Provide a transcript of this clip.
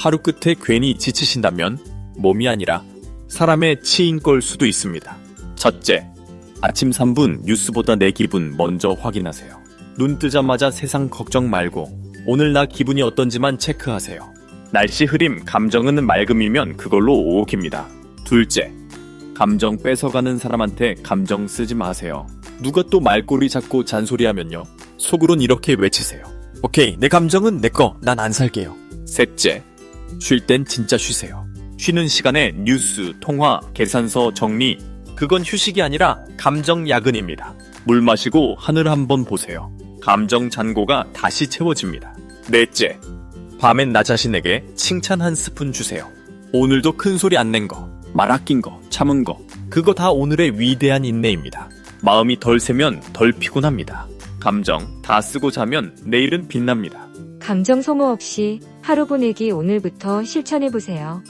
하루 끝에 괜히 지치신다면 몸이 아니라 사람의 치인 걸 수도 있습니다. 첫째, 아침 3분 뉴스보다 내 기분 먼저 확인하세요. 눈 뜨자마자 세상 걱정 말고 오늘 나 기분이 어떤지만 체크하세요. 날씨 흐림, 감정은 맑음이면 그걸로 오옥입니다. 둘째, 감정 뺏어가는 사람한테 감정 쓰지 마세요. 누가 또 말꼬리 잡고 잔소리하면요. 속으론 이렇게 외치세요. 오케이, 내 감정은 내 거, 난 안 살게요. 셋째, 쉴 땐 진짜 쉬세요. 쉬는 시간에 뉴스, 통화, 계산서 정리, 그건 휴식이 아니라 감정 야근입니다. 물 마시고 하늘 한번 보세요. 감정 잔고가 다시 채워집니다. 넷째, 밤엔 나 자신에게 칭찬 한 스푼 주세요. 오늘도 큰 소리 안 낸 거, 말 아낀 거, 참은 거, 그거 다 오늘의 위대한 인내입니다. 마음이 덜 세면 덜 피곤합니다. 감정 다 쓰고 자면 내일은 빛납니다. 감정 소모 없이 하루 보내기 오늘부터 실천해보세요.